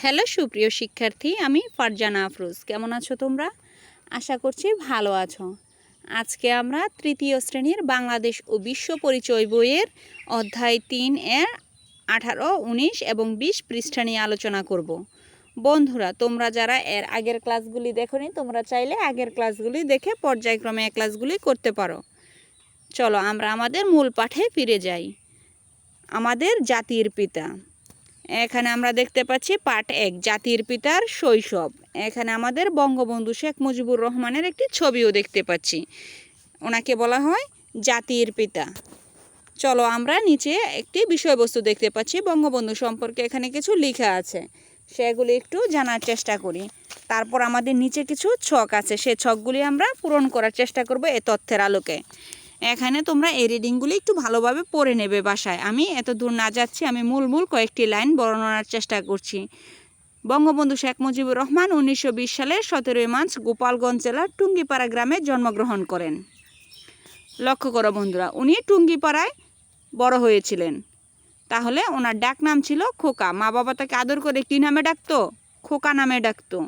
Hello সুপ্রিয় শিক্ষার্থী, আমি ফারজানা আফরোজ। কেমন আছো তোমরা? আশা করছি ভালো আছো। আজকে আমরা তৃতীয় শ্রেণির বাংলাদেশ ও বিশ্ব পরিচয় বইয়ের অধ্যায় তিন এর আঠারো, উনিশ এবং বিশ পৃষ্ঠা নিয়ে আলোচনা করব। বন্ধুরা, তোমরা যারা এর আগের ক্লাসগুলি দেখোনি, তোমরা চাইলে আগের ক্লাসগুলি দেখে পর্যায়ক্রমে ক্লাসগুলি করতে পারো। চলো আমরা আমাদের মূল পাঠে ফিরে যাই। আমাদের জাতির পিতা। এখানে আমরা দেখতে পাচ্ছি পাঠ এক, জাতির পিতার শৈশব। এখানে আমাদের বঙ্গবন্ধু শেখ মুজিবুর রহমানের একটি ছবিও দেখতে পাচ্ছি। ওনাকে বলা হয় জাতির পিতা। চলো আমরা নিচে একটি বিষয়বস্তু দেখতে পাচ্ছি। বঙ্গবন্ধু সম্পর্কে এখানে কিছু লেখা আছে। সেগুলি একটু জানার চেষ্টা করি। তারপর আমাদের নিচে কিছু ছক আছে। সে ছকগুলি আমরা পূরণ করার চেষ্টা করব এ তথ্যের আলোকে। এখানে তোমরা এই রিডিংগুলি একটু ভালোভাবে পড়ে নেবে বাসায়। আমি এত দূর না যাচ্ছি, আমি মূল মূল কয়েকটি লাইন বর্ণনার চেষ্টা করছি। বঙ্গবন্ধু শেখ মুজিবুর রহমান উনিশশো বিশ সালের সতেরোই মার্চ গোপালগঞ্জ জেলার টুঙ্গিপাড়া গ্রামে জন্মগ্রহণ করেন। লক্ষ্য করো বন্ধুরা, উনি টুঙ্গিপাড়ায় বড় হয়েছিলেন। তাহলে ওনার ডাক নাম ছিল খোকা। মা বাবা তাকে আদর করে কী নামে ডাকতো? খোকা নামে ডাকতো।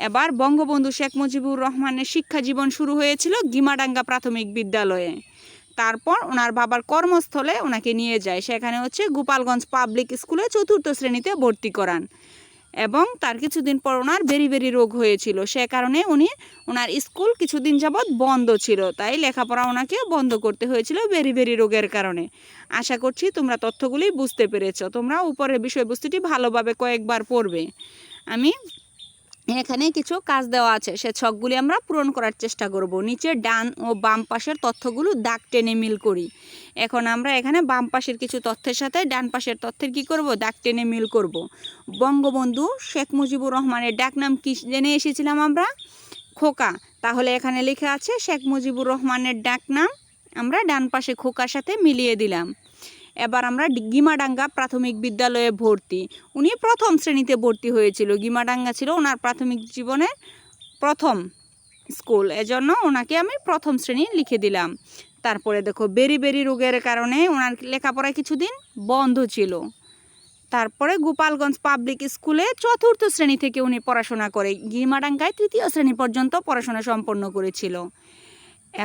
এবার বঙ্গবন্ধু শেখ মুজিবুর রহমানের শিক্ষা জীবন শুরু হয়েছিল গিমাডাঙ্গা প্রাথমিক বিদ্যালয়ে। তারপর ওনার বাবার কর্মস্থলে ওনাকে নিয়ে যায়। সেখানে হচ্ছে গোপালগঞ্জ পাবলিক স্কুলে চতুর্থ শ্রেণীতে ভর্তি করান এবং তার কিছুদিন পর ওনার বেরি বেরি রোগ হয়েছিল। সে কারণে উনি ওনার স্কুল কিছুদিন যাবৎ বন্ধ ছিল। তাই লেখাপড়া ওনাকে বন্ধ করতে হয়েছিল বেরি বেরি রোগের কারণে। আশা করছি তোমরা তথ্যগুলি বুঝতে পেরেছ। তোমরা উপরের বিষয়বস্তুটি ভালোভাবে কয়েকবার পড়বে। আমি এখানে কিছু কাজ দেওয়া আছে। সে ছকগুলি আমরা পূরণ করার চেষ্টা করব। নিচে ডান ও বাম পাশের তথ্যগুলো দাগ টেনে মিল করি। এখন আমরা এখানে বাম পাশের কিছু তথ্যের সাথে ডান পাশের তথ্যের কি করব? দাগ টেনে মিল করব। বঙ্গবন্ধু শেখ মুজিবুর রহমানের ডাক নাম কি জেনে এসেছিলাম আমরা? খোকা। তাহলে এখানে লেখা আছে, শেখ মুজিবুর রহমানের ডাক নাম আমরা ডান পাশে খোকার সাথে মিলিয়ে দিলাম। এবার আমরা গিমাডাঙ্গা প্রাথমিক বিদ্যালয়ে ভর্তি। উনি প্রথম শ্রেণীতে ভর্তি হয়েছিল। গিমাডাঙ্গা ছিল ওনার প্রাথমিক জীবনের প্রথম স্কুল। এজন্য ওনাকে আমি প্রথম শ্রেণি লিখে দিলাম। তারপরে দেখো, বেরি বেরি রোগের কারণে ওনার লেখাপড়া কিছুদিন বন্ধ ছিল। তারপরে গোপালগঞ্জ পাবলিক স্কুলে চতুর্থ শ্রেণি থেকে উনি পড়াশোনা করে, গিমাডাঙ্গায় তৃতীয় শ্রেণি পর্যন্ত পড়াশোনা সম্পন্ন করেছিল।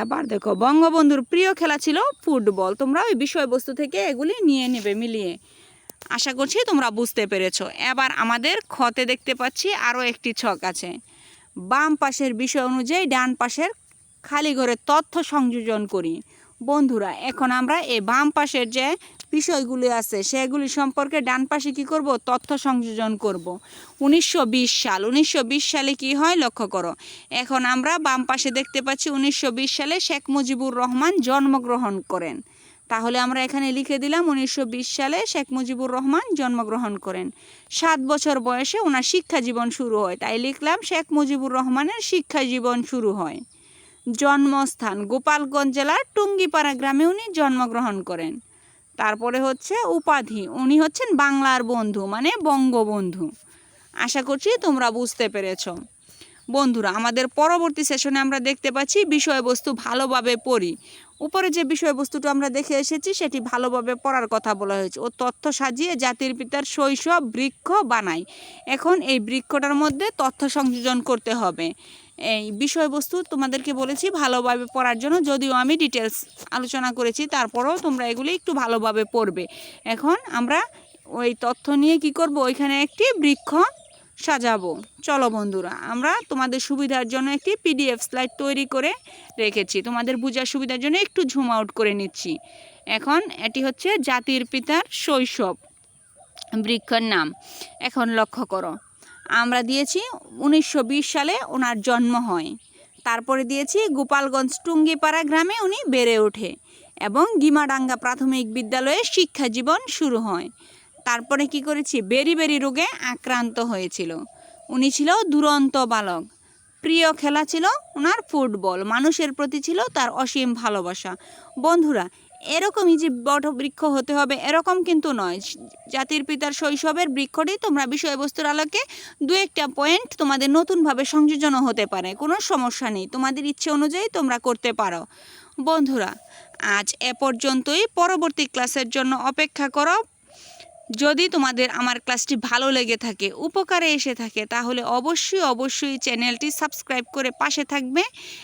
এবার দেখো, বঙ্গবন্ধুর প্রিয় খেলা ছিল ফুটবল। তোমরা ওই বিষয়বস্তু থেকে এগুলি নিয়ে নেবে মিলিয়ে। আশা করছি তোমরা বুঝতে পেরেছ। এবার আমাদের খতে দেখতে পাচ্ছি আরও একটি ছক আছে। বাম পাশের বিষয় অনুযায়ী ডান পাশের খালি ঘরে তথ্য সংযোজন করি। বন্ধুরা, এখন আমরা এই বাম পাশের যে বিষয়গুলি আছে, সেগুলি সম্পর্কে ডান পাশে কী করব? তথ্য সংযোজন করব। উনিশশো বিশ সাল। উনিশশো বিশ সালে কি হয়? লক্ষ্য করো। এখন আমরা বাম পাশে দেখতে পাচ্ছি উনিশশো বিশ সালে শেখ মুজিবুর রহমান জন্মগ্রহণ করেন। তাহলে আমরা এখানে লিখে দিলাম উনিশশো বিশ সালে শেখ মুজিবুর রহমান জন্মগ্রহণ করেন। সাত বছর বয়সে ওনার শিক্ষা জীবন শুরু হয়। তাই লিখলাম শেখ মুজিবুর রহমানের শিক্ষা জীবন শুরু হয়। জন্মস্থান গোপালগঞ্জ জেলার টুঙ্গিপাড়া গ্রামে উনি জন্মগ্রহণ করেন। তারপরে হচ্ছে উপাধি। উনি হচ্ছেন বাংলার বন্ধু মানে বঙ্গবন্ধু। আশা করছি তোমরা বুঝতে পেরেছ। বন্ধুরা, আমাদের পরবর্তী সেশনে আমরা দেখতে পাচ্ছি বিষয়বস্তু ভালোভাবে পড়ি। উপরে যে বিষয়বস্তুটা আমরা দেখে এসেছি, সেটি ভালোভাবে পড়ার কথা বলা হয়েছে। ও তথ্য সাজিয়ে জাতির পিতার শৈশব বৃক্ষ বানাই। এখন এই বৃক্ষটার মধ্যে তথ্য সংযোজন করতে হবে। এই বিষয়বস্তু তোমাদেরকে বলেছি ভালোভাবে পড়ার জন্য। যদিও আমি ডিটেলস আলোচনা করেছি, তারপরেও তোমরা এগুলি একটু ভালোভাবে পড়বে। এখন আমরা ওই তথ্য নিয়ে কি করব? ওইখানে একটি বৃক্ষ সাজাবো। চলো বন্ধুরা, আমরা তোমাদের সুবিধার জন্য একটি পিডিএফ স্লাইড তৈরি করে রেখেছি। তোমাদের বোঝার সুবিধার জন্য একটু ঝুম আউট করে নিচ্ছি। এখন এটি হচ্ছে জাতির পিতার শৈশব, বৃক্ষের নাম। এখন লক্ষ্য করো, আমরা দিয়েছি উনিশশো বিশ সালে ওনার জন্ম হয়। তারপরে দিয়েছি গোপালগঞ্জ টুঙ্গিপাড়া গ্রামে উনি বেড়ে ওঠে এবং গিমাডাঙ্গা প্রাথমিক বিদ্যালয়ে শিক্ষা জীবন শুরু হয়। তারপরে কি করেছি? বেরি বেরি রোগে আক্রান্ত হয়েছিল। উনি ছিল দুরন্ত বালক। প্রিয় খেলা ছিল ওনার ফুটবল। মানুষের প্রতি ছিল তার অসীম ভালোবাসা। বন্ধুরা, এরকমই যে বটবৃক্ষ হতে হবে এরকম কিন্তু নয়। জাতির পিতার শৈশবের বৃক্ষটি তোমরা বিষয়বস্তুর আলোকে দু একটা পয়েন্ট তোমাদের নতুনভাবে সংযোজনও হতে পারে। কোনো সমস্যা নেই। তোমাদের ইচ্ছে অনুযায়ী তোমরা করতে পারো। বন্ধুরা, আজ এ পর্যন্তই। পরবর্তী ক্লাসের জন্য অপেক্ষা করো। যদি তোমাদের আমার ক্লাসটি ভালো লেগে থাকে, উপকারে এসে থাকে, তাহলে অবশ্যই অবশ্যই চ্যানেলটি সাবস্ক্রাইব করে পাশে থাকবে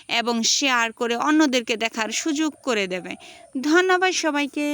এবং শেয়ার করে অন্যদেরকে দেখার সুযোগ করে দেবে। ধন্যবাদ সবাইকে।